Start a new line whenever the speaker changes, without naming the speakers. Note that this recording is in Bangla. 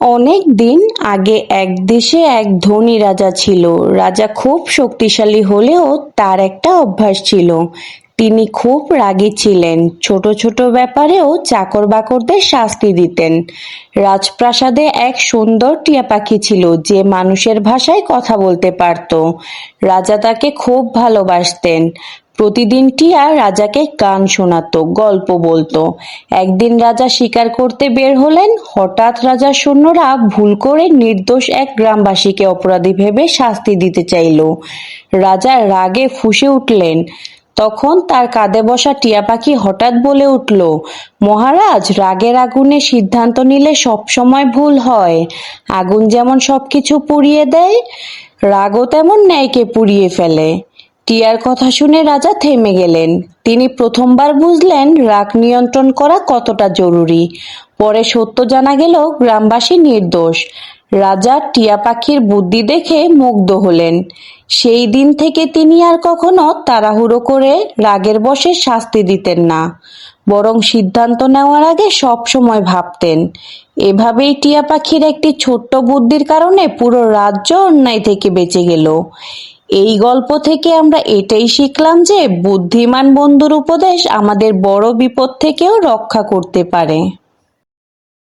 অনেক দিন আগে এক দেশে এক ধনী রাজা ছিল। রাজা খুব শক্তিশালী হলেও তার একটা অভ্যাস ছিল। তিনি খুব রাগী ছিলেন। ছোট ছোট ব্যাপারেও চাকর বাকরদের শাস্তি দিতেন। রাজপ্রাসাদে এক সুন্দর টিয়া পাখি ছিল যে মানুষের ভাষায় কথা বলতে পারত। রাজা তাকে খুব ভালোবাসতেন। প্রতিদিন টিয়া রাজাকে গান শোনাতো, গল্প বলতো। একদিন রাজা শিকার করতে বের হলেন। হঠাৎ রাজার সৈন্যরা ভুল করে নির্দোষ এক গ্রামবাসীকে অপরাধী ভেবে শাস্তি দিতে চাইল। রাজা রাগে ফুঁসে উঠলেন। তখন তার কাঁধে বসা টিয়া পাখি হঠাৎ বলে উঠল, মহারাজ, রাগের আগুনে সিদ্ধান্ত নিলে সব সময় ভুল হয়। আগুন যেমন সবকিছু পুড়িয়ে দেয়, রাগও তেমন ন্যায়কে পুড়িয়ে ফেলে। টিয়ার কথা শুনে রাজা থেমে গেলেন। তিনি প্রথমবার বুঝলেন রাগ নিয়ন্ত্রণ করা কতটা জরুরি। পরে সত্য জানা গেল গ্রামবাসী নির্দোষ। রাজা টিয়া পাখির বুদ্ধি দেখে মুগ্ধ হলেন। সেই দিন থেকে তিনি আর কখনো তাড়াহুড়ো করে রাগের বশে শাস্তি দিতেন না। বরং সিদ্ধান্ত নেওয়ার আগে সব সময় ভাবতেন। এভাবেই টিয়া পাখির একটি ছোট্ট বুদ্ধির কারণে পুরো রাজ্য অন্যায় থেকে বেঁচে গেল। এই গল্প থেকে আমরা এটাই শিখলাম যে বুদ্ধিমান বন্ধুর উপদেশ আমাদের বড় বিপদ থেকেও রক্ষা করতে পারে।